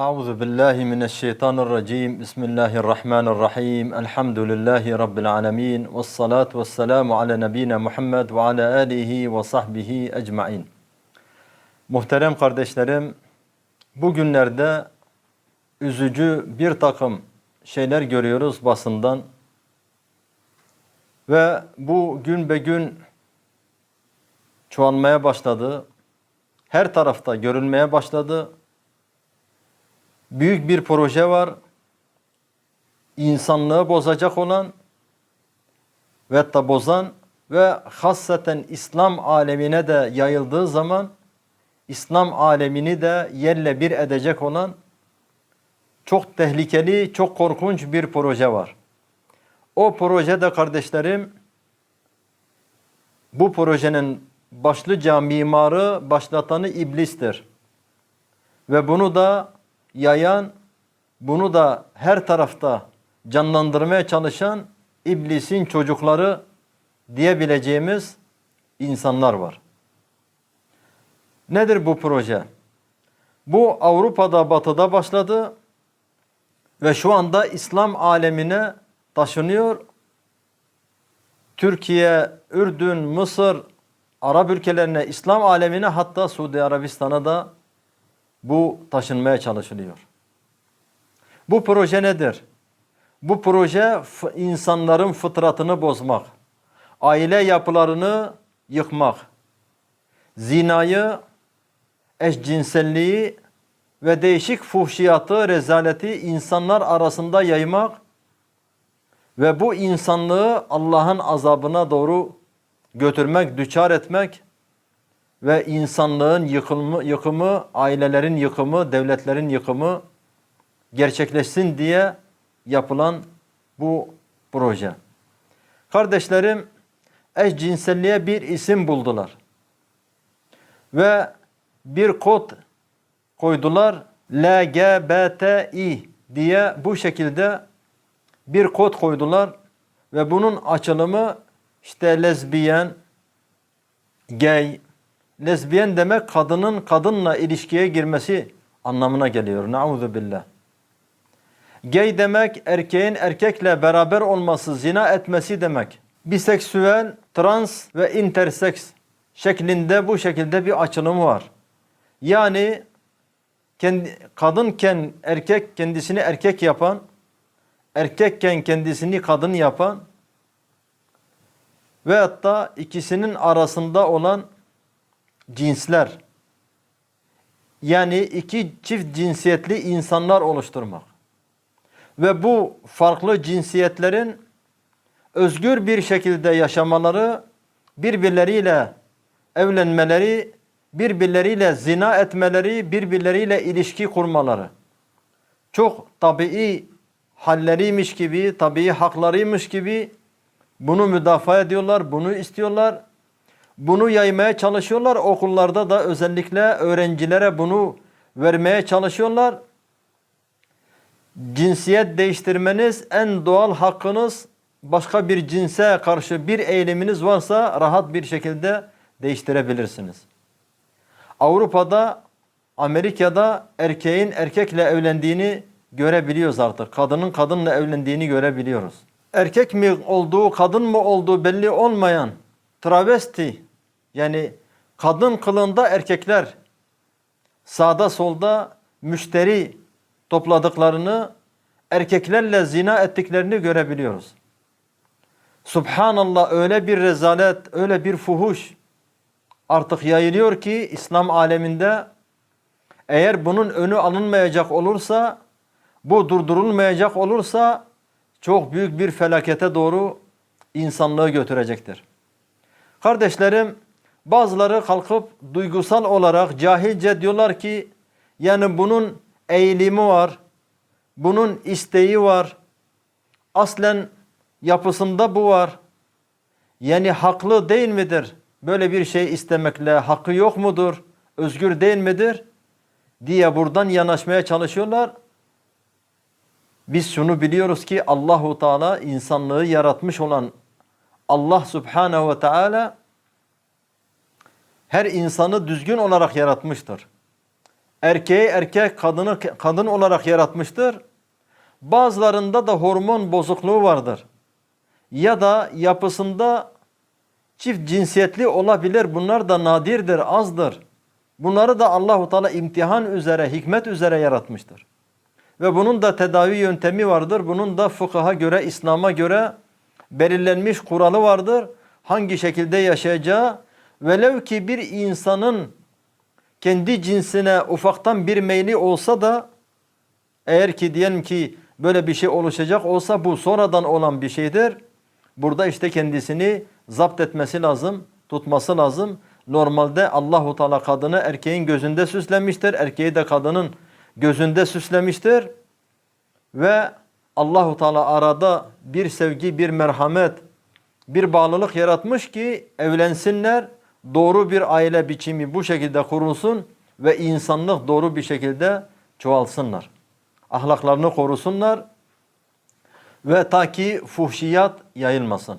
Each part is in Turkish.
Euzu billahi mineşşeytanirracim. Bismillahirrahmanirrahim. Elhamdülillahi rabbil alamin. Ves salatu vesselamu ala nebina Muhammed ve ala alihi ve sahbihi ecmaîn. Muhterem kardeşlerim, bugünlerde üzücü bir takım şeyler görüyoruz basından ve bu gün be gün çoğalmaya başladı. Her tarafta görülmeye başladı büyük bir proje var. İnsanlığı bozacak olan ve da bozan ve hassaten İslam alemine de yayıldığı zaman İslam alemini de yerle bir edecek olan çok tehlikeli, çok korkunç bir proje var. O projede kardeşlerim bu projenin başlıca mimarı, başlatanı iblistir. Ve bunu da yayan, bunu da her tarafta canlandırmaya çalışan iblisin çocukları diyebileceğimiz insanlar var. Nedir bu proje? Bu Avrupa'da, Batı'da başladı ve şu anda İslam alemine taşınıyor. Türkiye, Ürdün, Mısır, Arap ülkelerine, İslam alemine hatta Suudi Arabistan'a da bu taşınmaya çalışılıyor. Bu proje nedir? Bu proje insanların fıtratını bozmak, aile yapılarını yıkmak, zinayı, eşcinselliği ve değişik fuhşiyatı, rezaleti insanlar arasında yaymak ve bu insanlığı Allah'ın azabına doğru götürmek, düçar etmek ve insanlığın yıkımı, yıkımı, ailelerin yıkımı, devletlerin yıkımı gerçekleşsin diye yapılan bu proje. Kardeşlerim eşcinselliğe bir isim buldular. Ve bir kod koydular. LGBTİ diye bu şekilde bir kod koydular ve bunun açılımı işte lezbiyen, gay, lezbiyen demek kadının kadınla ilişkiye girmesi anlamına geliyor. Nauzu billah. Gay demek erkeğin erkekle beraber olması, zina etmesi demek. Biseksüel, trans ve interseks şeklinde bu şekilde bir açılımı var. Yani kendi, kadınken erkek kendisini erkek yapan, erkekken kendisini kadın yapan ve hatta ikisinin arasında olan cinsler yani iki çift cinsiyetli insanlar oluşturmak ve bu farklı cinsiyetlerin özgür bir şekilde yaşamaları, birbirleriyle evlenmeleri, birbirleriyle zina etmeleri, birbirleriyle ilişki kurmaları. Çok tabii halleriymiş gibi, tabii haklarıymış gibi bunu müdafaa ediyorlar, bunu istiyorlar bunu yaymaya çalışıyorlar. Okullarda da özellikle öğrencilere bunu vermeye çalışıyorlar. Cinsiyet değiştirmeniz en doğal hakkınız. Başka bir cinse karşı bir eğiliminiz varsa rahat bir şekilde değiştirebilirsiniz. Avrupa'da, Amerika'da erkeğin erkekle evlendiğini görebiliyoruz artık. Kadının kadınla evlendiğini görebiliyoruz. Erkek mi olduğu, kadın mı olduğu belli olmayan travesti yani kadın kılığında erkekler sağda solda müşteri topladıklarını, erkeklerle zina ettiklerini görebiliyoruz. Subhanallah öyle bir rezalet, öyle bir fuhuş artık yayılıyor ki İslam aleminde eğer bunun önü alınmayacak olursa, bu durdurulmayacak olursa çok büyük bir felakete doğru insanlığı götürecektir. Kardeşlerim, Bazıları kalkıp duygusal olarak cahilce diyorlar ki yani bunun eğilimi var, bunun isteği var, aslen yapısında bu var. Yani haklı değil midir? Böyle bir şey istemekle hakkı yok mudur? Özgür değil midir? diye buradan yanaşmaya çalışıyorlar. Biz şunu biliyoruz ki Allahu Teala insanlığı yaratmış olan Allah Subhanahu ve Teala her insanı düzgün olarak yaratmıştır. erkeği erkek, kadını kadın olarak yaratmıştır. Bazılarında da hormon bozukluğu vardır. Ya da yapısında çift cinsiyetli olabilir. Bunlar da nadirdir, azdır. Bunları da Allahu Teala imtihan üzere, hikmet üzere yaratmıştır. Ve bunun da tedavi yöntemi vardır. Bunun da fıkıha göre, İslam'a göre belirlenmiş kuralı vardır. Hangi şekilde yaşayacağı velev ki bir insanın kendi cinsine ufaktan bir meyli olsa da eğer ki diyelim ki böyle bir şey oluşacak olsa bu sonradan olan bir şeydir. Burada işte kendisini zapt etmesi lazım, tutması lazım. Normalde Allahu Teala kadını erkeğin gözünde süslemiştir. Erkeği de kadının gözünde süslemiştir. Ve Allahu Teala arada bir sevgi, bir merhamet, bir bağlılık yaratmış ki evlensinler. Doğru bir aile biçimi bu şekilde kurulsun ve insanlık doğru bir şekilde çoğalsınlar. Ahlaklarını korusunlar ve ta ki fuhşiyat yayılmasın.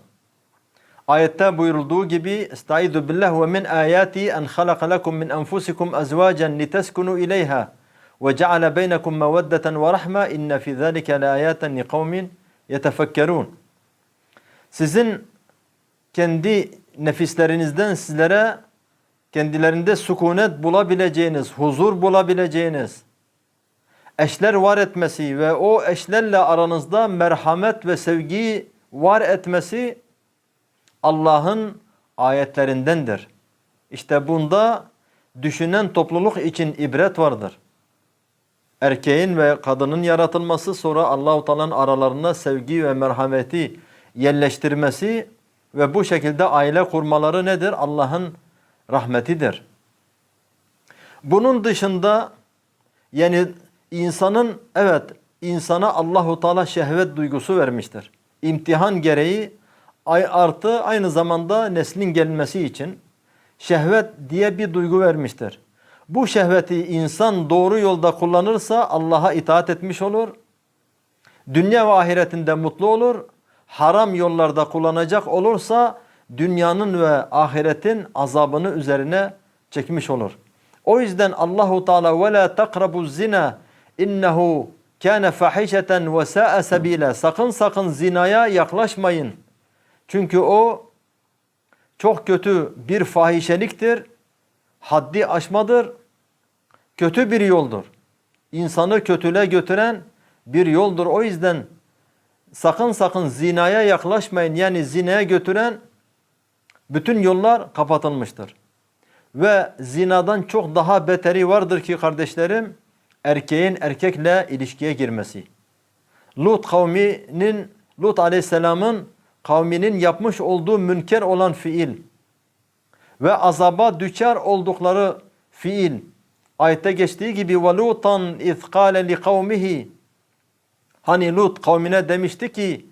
Ayette buyurulduğu gibi Estaizu billah ve min ayati en halaka lekum min enfusikum azwajan liteskunu ileyha ve ceale beynekum meveddeten ve rahme inne fi zalike laayaten li kavmin yetefekkerun. Sizin kendi nefislerinizden sizlere kendilerinde sükunet bulabileceğiniz, huzur bulabileceğiniz eşler var etmesi ve o eşlerle aranızda merhamet ve sevgi var etmesi Allah'ın ayetlerindendir. İşte bunda düşünen topluluk için ibret vardır. Erkeğin ve kadının yaratılması sonra Allahu Teala'nın aralarına sevgi ve merhameti yerleştirmesi ve bu şekilde aile kurmaları nedir? Allah'ın rahmetidir. Bunun dışında yani insanın evet insana Allahu Teala şehvet duygusu vermiştir. İmtihan gereği ay artı aynı zamanda neslin gelmesi için şehvet diye bir duygu vermiştir. Bu şehveti insan doğru yolda kullanırsa Allah'a itaat etmiş olur. Dünya ve ahiretinde mutlu olur. Haram yollarda kullanacak olursa dünyanın ve ahiretin azabını üzerine çekmiş olur. O yüzden Allahu Teala ve la takrabu zina innehu kana fahişeten ve sa'a sabila. Sakın sakın zinaya yaklaşmayın. Çünkü o çok kötü bir fahişeliktir. Haddi aşmadır. Kötü bir yoldur. İnsanı kötüle götüren bir yoldur. O yüzden sakın sakın zinaya yaklaşmayın. Yani zinaya götüren bütün yollar kapatılmıştır. Ve zinadan çok daha beteri vardır ki kardeşlerim erkeğin erkekle ilişkiye girmesi. Lut kavminin Lut aleyhisselamın kavminin yapmış olduğu münker olan fiil ve azaba düçar oldukları fiil ayette geçtiği gibi ve lutan iz kâle li kavmihi hani Lut kavmine demişti ki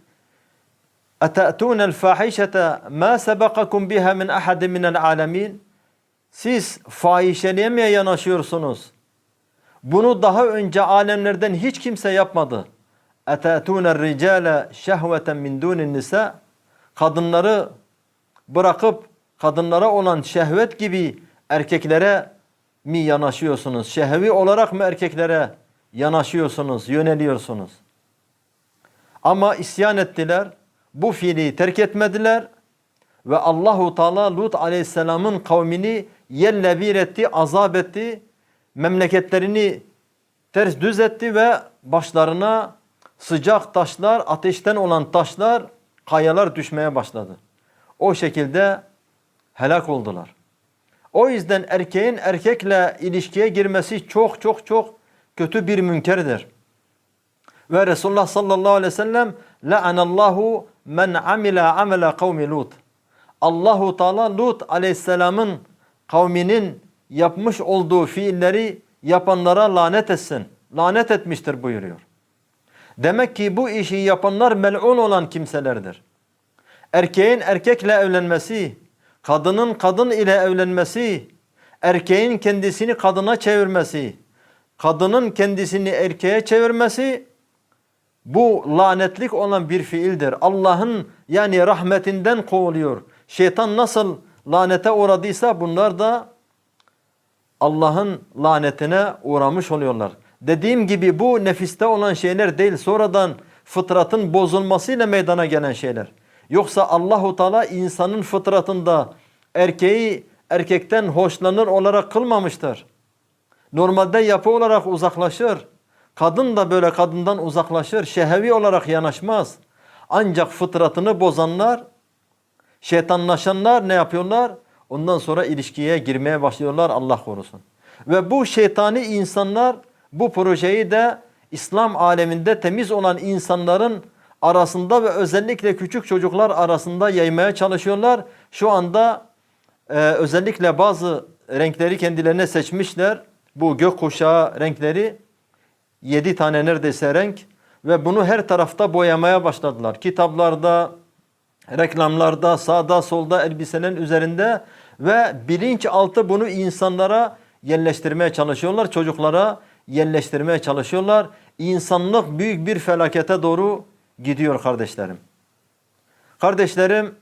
اَتَأْتُونَ الْفَاحِشَةَ مَا سَبَقَكُمْ بِهَا مِنْ اَحَدٍ مِنَ الْعَالَمِينَ Siz fahişeliğe mi yanaşıyorsunuz? Bunu daha önce alemlerden hiç kimse yapmadı. اَتَأْتُونَ الرِّجَالَ شَهْوَةً مِنْ دُونِ النِّسَاءِ Kadınları bırakıp kadınlara olan şehvet gibi erkeklere mi yanaşıyorsunuz? Şehvi olarak mı erkeklere yanaşıyorsunuz, yöneliyorsunuz? Ama isyan ettiler. Bu fiili terk etmediler ve Allahu Teala Lut Aleyhisselam'ın kavmini yerle bir etti, azap etti. Memleketlerini ters düz etti ve başlarına sıcak taşlar, ateşten olan taşlar, kayalar düşmeye başladı. O şekilde helak oldular. O yüzden erkeğin erkekle ilişkiye girmesi çok çok çok kötü bir münkerdir. Ve Resulullah sallallahu aleyhi ve sellem la'anallahu men amila amela kavmi Lut. Allahu Teala Lut aleyhisselamın kavminin yapmış olduğu fiilleri yapanlara lanet etsin. Lanet etmiştir buyuruyor. Demek ki bu işi yapanlar mel'un olan kimselerdir. Erkeğin erkekle evlenmesi, kadının kadın ile evlenmesi, erkeğin kendisini kadına çevirmesi, kadının kendisini erkeğe çevirmesi bu lanetlik olan bir fiildir. Allah'ın yani rahmetinden kovuluyor. Şeytan nasıl lanete uğradıysa bunlar da Allah'ın lanetine uğramış oluyorlar. Dediğim gibi bu nefiste olan şeyler değil. Sonradan fıtratın bozulmasıyla meydana gelen şeyler. Yoksa Allahu Teala insanın fıtratında erkeği erkekten hoşlanır olarak kılmamıştır. Normalde yapı olarak uzaklaşır. Kadın da böyle kadından uzaklaşır. Şehevi olarak yanaşmaz. Ancak fıtratını bozanlar, şeytanlaşanlar ne yapıyorlar? Ondan sonra ilişkiye girmeye başlıyorlar Allah korusun. Ve bu şeytani insanlar bu projeyi de İslam aleminde temiz olan insanların arasında ve özellikle küçük çocuklar arasında yaymaya çalışıyorlar. Şu anda e, özellikle bazı renkleri kendilerine seçmişler. Bu gökkuşağı renkleri yedi tane neredeyse renk ve bunu her tarafta boyamaya başladılar. Kitaplarda, reklamlarda, sağda solda elbiselerin üzerinde ve bilinçaltı bunu insanlara yerleştirmeye çalışıyorlar. Çocuklara yerleştirmeye çalışıyorlar. İnsanlık büyük bir felakete doğru gidiyor kardeşlerim. Kardeşlerim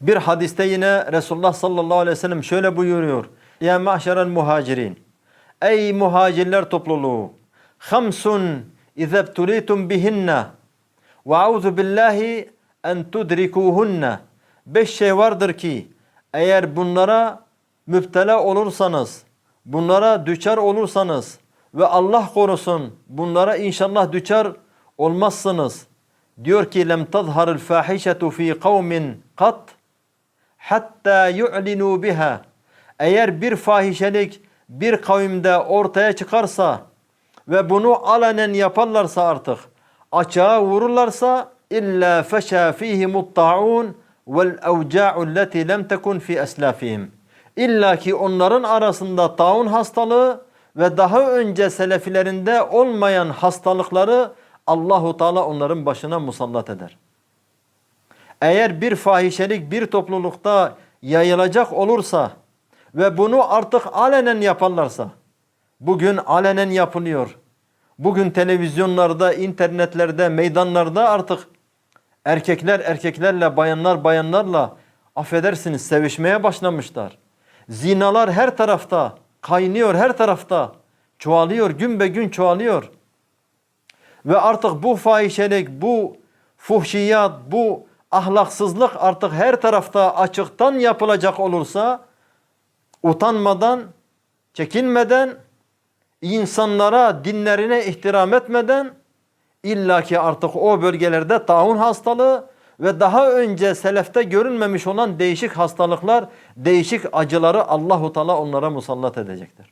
bir hadiste yine Resulullah sallallahu aleyhi ve sellem şöyle buyuruyor. Ya mahşeren muhacirin. Ey muhacirler topluluğu. Hamsun izebtulitum bihinne. Ve auzu billahi en tudrikuhunne. Beş şey vardır ki eğer bunlara müptela olursanız, bunlara düçar olursanız ve Allah korusun bunlara inşallah düçar olmazsınız. Diyor ki lem tazharul fahişetu fi kavmin kat hatta yu'linu biha. Eğer bir fahişelik bir kavimde ortaya çıkarsa ve bunu alenen yaparlarsa artık açığa vururlarsa illa feşa fihimut ta'un vel evca'u allati lem tekun fi eslafihim. İlla ki onların arasında taun hastalığı ve daha önce selefilerinde olmayan hastalıkları Allahu Teala onların başına musallat eder. Eğer bir fahişelik bir toplulukta yayılacak olursa ve bunu artık alenen yaparlarsa, bugün alenen yapılıyor. Bugün televizyonlarda, internetlerde, meydanlarda artık erkekler erkeklerle, bayanlar bayanlarla affedersiniz sevişmeye başlamışlar. Zinalar her tarafta, kaynıyor her tarafta, çoğalıyor, gün be gün çoğalıyor. Ve artık bu fahişelik, bu fuhşiyat, bu ahlaksızlık artık her tarafta açıktan yapılacak olursa utanmadan, çekinmeden, insanlara dinlerine ihtiram etmeden illaki artık o bölgelerde taun hastalığı ve daha önce selefte görünmemiş olan değişik hastalıklar, değişik acıları Allahu Teala onlara musallat edecektir.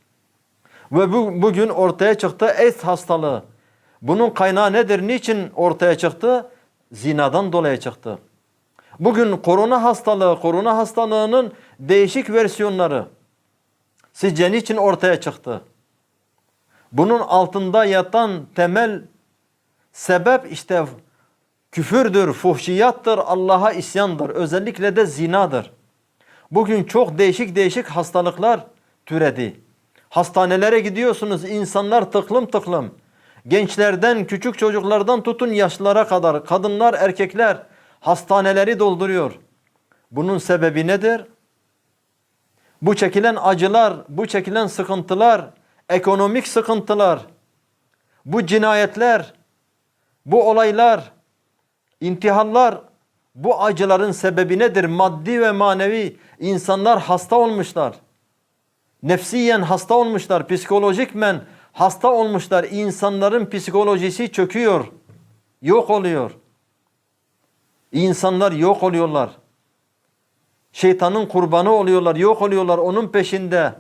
Ve bu, bugün ortaya çıktı AIDS hastalığı. Bunun kaynağı nedir? Niçin ortaya çıktı? Zinadan dolayı çıktı. Bugün korona hastalığı, korona hastalığının değişik versiyonları sizce niçin ortaya çıktı? Bunun altında yatan temel sebep işte küfürdür, fuhşiyattır, Allah'a isyandır. Özellikle de zinadır. Bugün çok değişik değişik hastalıklar türedi. Hastanelere gidiyorsunuz insanlar tıklım tıklım. Gençlerden, küçük çocuklardan tutun yaşlılara kadar kadınlar, erkekler hastaneleri dolduruyor. Bunun sebebi nedir? Bu çekilen acılar, bu çekilen sıkıntılar, ekonomik sıkıntılar, bu cinayetler, bu olaylar, intihallar, bu acıların sebebi nedir? Maddi ve manevi insanlar hasta olmuşlar. Nefsiyen hasta olmuşlar, psikolojikmen hasta olmuşlar. İnsanların psikolojisi çöküyor, yok oluyor. İnsanlar yok oluyorlar. Şeytanın kurbanı oluyorlar, yok oluyorlar onun peşinde.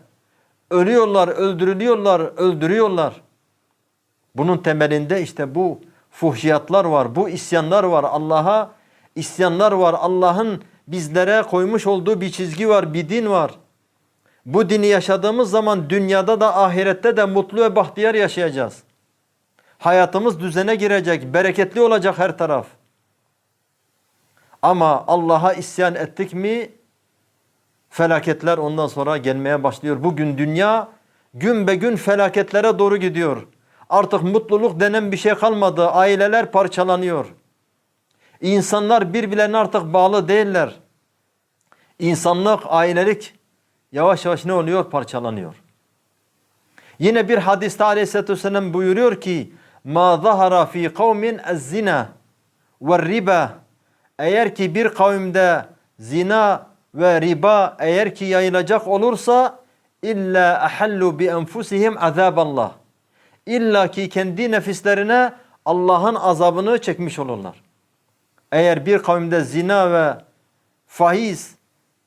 Ölüyorlar, öldürülüyorlar, öldürüyorlar. Bunun temelinde işte bu fuhşiyatlar var, bu isyanlar var. Allah'a isyanlar var. Allah'ın bizlere koymuş olduğu bir çizgi var, bir din var. Bu dini yaşadığımız zaman dünyada da ahirette de mutlu ve bahtiyar yaşayacağız. Hayatımız düzene girecek, bereketli olacak her taraf. Ama Allah'a isyan ettik mi felaketler ondan sonra gelmeye başlıyor. Bugün dünya gün be gün felaketlere doğru gidiyor. Artık mutluluk denen bir şey kalmadı. Aileler parçalanıyor. İnsanlar birbirlerine artık bağlı değiller. İnsanlık, ailelik yavaş yavaş ne oluyor? Parçalanıyor. Yine bir hadiste aleyhissalatü vesselam buyuruyor ki zahara fi kavmin ez-zina ve riba eğer ki bir kavimde zina ve riba eğer ki yayılacak olursa illa ahallu bi enfusihim azaballah illa ki kendi nefislerine Allah'ın azabını çekmiş olurlar. Eğer bir kavimde zina ve faiz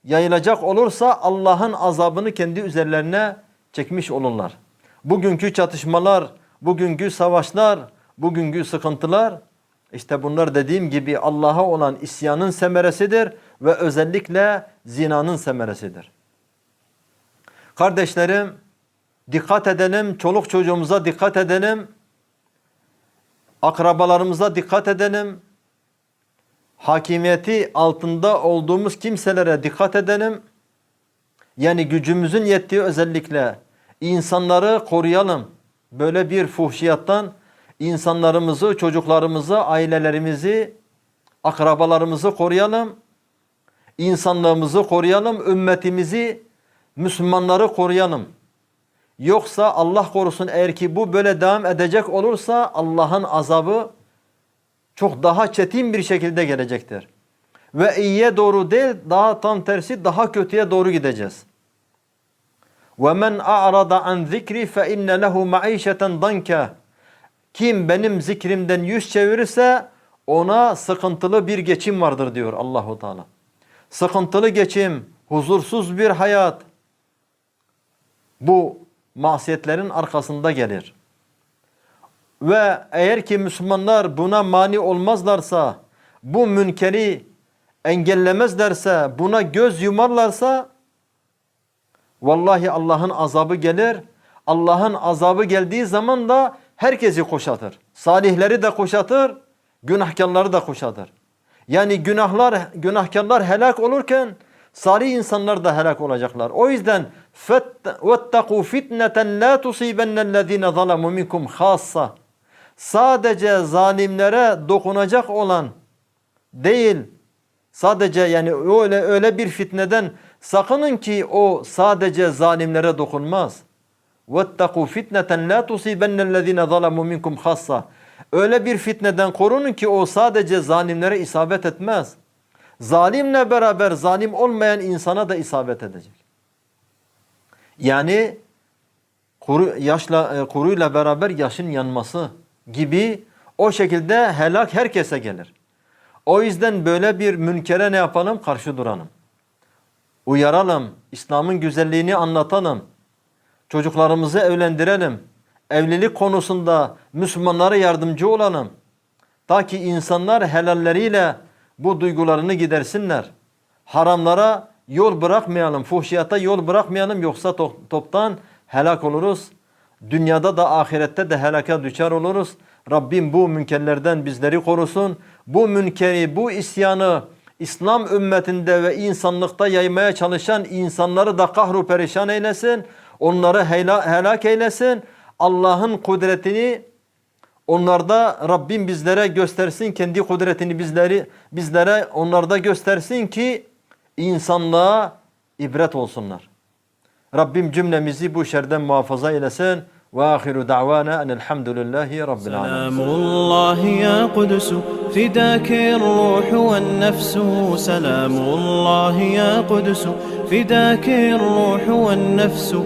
yayılacak olursa Allah'ın azabını kendi üzerlerine çekmiş olurlar. Bugünkü çatışmalar, bugünkü savaşlar, bugünkü sıkıntılar işte bunlar dediğim gibi Allah'a olan isyanın semeresidir ve özellikle zinanın semeresidir. Kardeşlerim dikkat edelim, çoluk çocuğumuza dikkat edelim, akrabalarımıza dikkat edelim, hakimiyeti altında olduğumuz kimselere dikkat edelim. Yani gücümüzün yettiği özellikle insanları koruyalım. Böyle bir fuhşiyattan insanlarımızı, çocuklarımızı, ailelerimizi, akrabalarımızı koruyalım İnsanlığımızı koruyalım, ümmetimizi, Müslümanları koruyalım. Yoksa Allah korusun eğer ki bu böyle devam edecek olursa Allah'ın azabı çok daha çetin bir şekilde gelecektir. Ve iyiye doğru değil daha tam tersi daha kötüye doğru gideceğiz. وَمَنْ أَعْرَضَ عَنْ ذِكْرِ فَاِنَّ لَهُ مَعِيشَةً ضَنْكَ Kim benim zikrimden yüz çevirirse ona sıkıntılı bir geçim vardır diyor Allahu Teala. Sıkıntılı geçim, huzursuz bir hayat bu masiyetlerin arkasında gelir. Ve eğer ki Müslümanlar buna mani olmazlarsa, bu münkeri engellemezlerse, buna göz yumarlarsa vallahi Allah'ın azabı gelir. Allah'ın azabı geldiği zaman da herkesi koşatır. Salihleri de koşatır, günahkarları da koşatır. Yani günahlar, günahkarlar helak olurken salih insanlar da helak olacaklar. O yüzden وَاتَّقُوا فِتْنَةً لَا تُصِيبَنَّ الَّذ۪ينَ ظَلَمُوا مِنْكُمْ خَاصَّةً Sadece zalimlere dokunacak olan değil, sadece yani öyle öyle bir fitneden sakının ki o sadece zalimlere dokunmaz. وَاتَّقُوا فِتْنَةً لَا تُصِيبَنَّ الَّذ۪ينَ ظَلَمُوا مِنْكُمْ خَاصَّةً Öyle bir fitneden korunun ki o sadece zalimlere isabet etmez. Zalimle beraber zalim olmayan insana da isabet edecek. Yani kuru, yaşla, e, kuruyla beraber yaşın yanması gibi o şekilde helak herkese gelir. O yüzden böyle bir münkere ne yapalım? Karşı duralım. Uyaralım. İslam'ın güzelliğini anlatalım. Çocuklarımızı evlendirelim. Evlilik konusunda Müslümanlara yardımcı olalım. Ta ki insanlar helalleriyle bu duygularını gidersinler. Haramlara yol bırakmayalım, fuhşiyata yol bırakmayalım yoksa to toptan helak oluruz. Dünyada da ahirette de helaka düşer oluruz. Rabbim bu münkerlerden bizleri korusun. Bu münkeri, bu isyanı İslam ümmetinde ve insanlıkta yaymaya çalışan insanları da kahru perişan eylesin. Onları helak eylesin. Allah'ın kudretini onlarda Rabbim bizlere göstersin. Kendi kudretini bizleri bizlere onlarda göstersin ki insanlığa ibret olsunlar. Rabbim cümlemizi bu şerden muhafaza eylesin. وآخر دعوانا أن الحمد لله رب العالمين سلام الله يا قدس فداك الروح والنفس سلام الله يا قدس فداك الروح والنفس